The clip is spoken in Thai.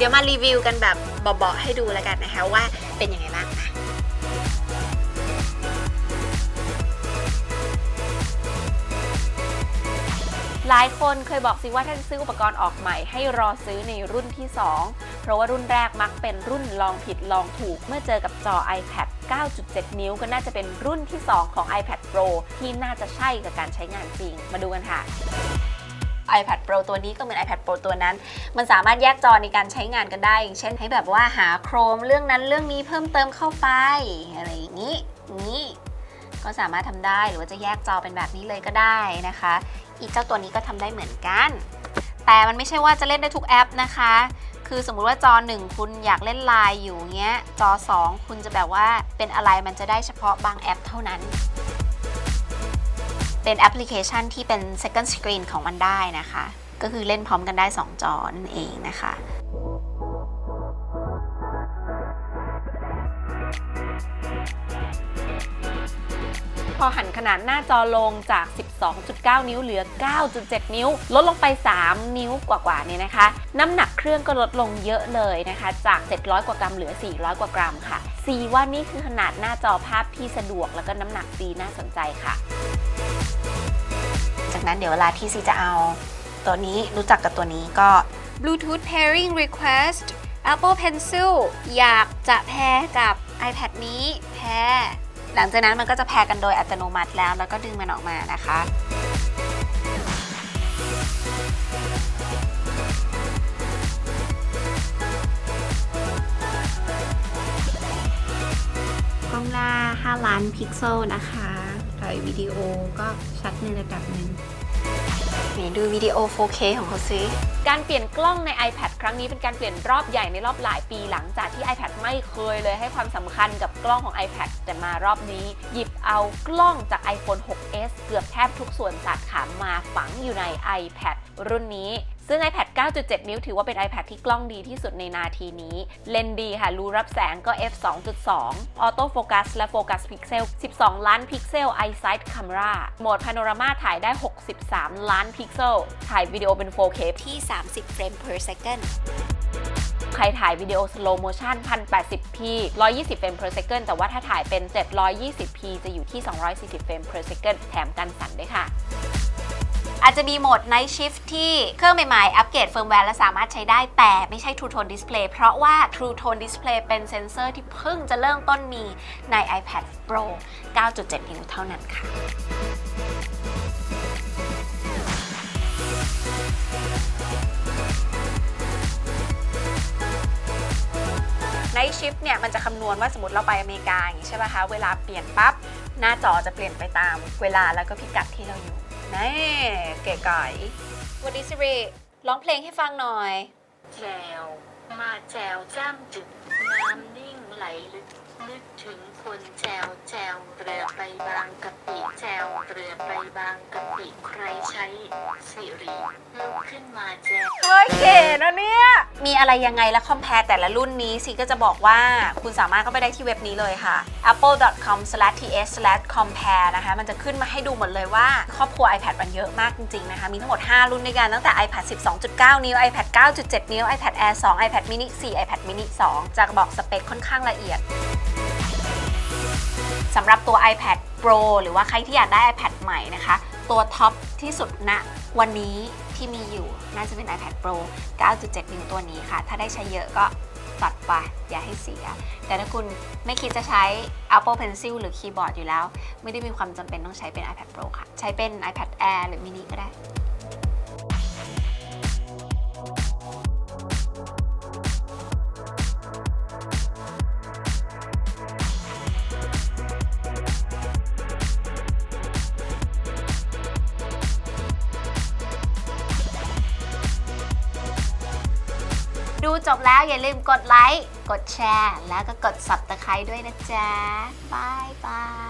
เดี๋ยวมารีวิวกันแบบเบาๆให้ดูแล้วกันนะคะว่าเป็นยังไงบ้างนะหลายคนเคยบอกสิว่าถ้าจะซื้ออุปกรณ์ออกใหม่ให้รอซื้อในรุ่นที่ 2 เพราะว่ารุ่นแรกมักเป็นรุ่นลองผิดลองถูก เมื่อเจอกับจอ iPad 9.7 นิ้วก็น่าจะเป็นรุ่นที่ 2 ของ iPad Pro ที่น่าจะใช่กับการใช้งานจริง มาดูกันค่ะ iPad Pro ตัวนี้ก็เหมือน iPad Pro ตัวนั้น มันสามารถแยกจอในการใช้งานกันได้ อย่างเช่นให้แบบว่าหาโครมเรื่องนั้นเรื่องนี้เพิ่มเติมเข้าไป อะไรอย่างนี้นี้ก็สามารถทำได้หรือว่าจะแยกจอเป็นแบบนี้เลยก็ได้นะคะ อีกเจ้าตัวนี้ก็ทำได้เหมือนกัน แต่มันไม่ใช่ว่าจะเล่นได้ทุกแอปนะคะ คือสมมุติว่าจอ 1 คุณอยากเล่นไลน์อยู่เงี้ย จอ 2 คุณจะแบบว่าเป็นอะไรมันจะได้เฉพาะบางแอปเท่านั้น เป็นแอปพลิเคชันที่เป็น second screen ของมันได้นะคะ ก็คือเล่นพร้อมกันได้ 2 จอนั่นเองนะคะพอหันขนาดหน้าจอลงจาก 12.9 นิ้วเหลือ 9.7 นิ้ว ลดลงไป 3 นิ้วกว่าๆเนี่ยนะคะ น้ำหนักเครื่องก็ลดลงเยอะเลยนะคะ จาก 700 กว่ากรัมเหลือ 400 กว่ากรัมค่ะซีว่านี่คือขนาดหน้าจอภาพที่สะดวกแล้วก็น้ำหนักดีน่าสนใจค่ะ จากนั้นเดี๋ยวเวลาที่ซีจะเอาตัวนี้รู้จักกับตัวนี้ก็ Bluetooth pairing request Apple Pencil อยากจะแพร์กับ iPad นี้แพร์หลังจากนั้นมันก็จะแพร์กันโดยอัตโนมัติแล้ว แล้วก็ดึงมันออกมานะคะกล้องหน้า 5 ล้านพิกเซลนะคะ ถ่ายวิดีโอก็ชัดในระดับหนึ่งนี่ดูวิดีโอ 4K ของเขาซิการเปลี่ยนกล้องใน iPad ครั้งนี้เป็นการเปลี่ยนรอบใหญ่ในรอบหลายปีหลังจากที่ iPad ไม่เคยเลยให้ความสำคัญกับกล้องของ iPad แต่มารอบนี้ หยิบเอากล้องจาก iPhone 6s เกือบแทบทุกส่วนสัดขามาฝังอยู่ใน iPad รุ่นนี้ ซึ่ง iPad 9.7 นิ้วถือว่าเป็น iPad ที่กล้องดีที่สุดในนาทีนี้ เลนส์ดีค่ะ รูรับแสงก็ f 2.2ออโต้โฟกัสและโฟกัสพิกเซล12 ล้านพิกเซล EyeSight Camera โหมดพาโนรามาถ่ายได้ 63 ล้านพิกเซล ถ่ายวิดีโอเป็น 4K ที่ 30 เฟรม per second ใครถ่ายวิดีโอ slow motion 1080p 120เฟรม per second แต่ว่าถ้าถ่ายเป็น 720p จะอยู่ที่ 240เฟรม per second แถมกันสั่นด้วยค่ะ อาจจะมีโหมด Night Shift ที่เครื่องใหม่ๆ อัปเกรดเฟิร์มแวร์และสามารถใช้ได้แต่ไม่ใช่ True Tone Display เพราะว่า True Tone Display เป็นเซ็นเซอร์ที่เพิ่งจะเริ่มต้นมีใน iPad Pro 9.7 นิ้วเท่านั้นค่ะ Night Shift เนี่ยมันจะคำนวณว่าสมมติเราไปอเมริกาอย่างนี้ใช่ป่ะคะ เวลาเปลี่ยนปั๊บ หน้าจอจะเปลี่ยนไปตามเวลาแล้วก็พิกัดที่เราอยู่ นี่เก๋ไก่วันดีซิริร้องเพลงให้ฟังหน่อย แจว มาแจวจ้ำจึก น้ำนิ่งไหลลึก นึกถึงคนแจวแจวเรือไปบางกะปิแจวเรือไปบางกะปิใครใช้สิริลุกขึ้นมาแจว เฮ้ยเก๋นะเนี่ยมีอะไรยังไงและคอม p พ r e แต่ละรุ่นนี้ซีก็จะบอกว่าคุณสามารถเข้าไปได้ที่เว็บนี้เลยค่ะ apple.com/ts/compare นะคะมันจะขึ้นมาให้ดูหมดเลยว่า ครอบครัว iPad มันเยอะมากจริงๆนะคะ มีทั้งหมด 5 รุ่นด้วยกันตั้งแต่ iPad 12.9 นิ้ว iPad 9.7 นิ้ว iPad Air 2 iPad mini 4 iPad mini 2 จะบอกสเปคค่อนข้างละเอียดสำหรับตัว iPad Pro หรือว่าใครที่อยากได้ iPad ใหม่นะคะ ตัวท็อปที่สุดณวันนี้ ที่มีอยู่น่าจะเป็น iPad Pro 9.7 นิ้วตัวนี้ค่ะ ถ้าได้ใช้เยอะก็ตัดไปอย่าให้เสีย แต่ถ้าคุณไม่คิดจะใช้ Apple Pencil หรือคีย์บอร์ดอยู่แล้ว ไม่ได้มีความจำเป็นต้องใช้เป็น iPad Pro ค่ะ ใช้เป็น iPad Air หรือ mini ก็ได้ ดูจบแล้วอย่าลืมกดไลค์ กดแชร์ แล้วก็กด subscribe ด้วยนะจ๊ะบายบาย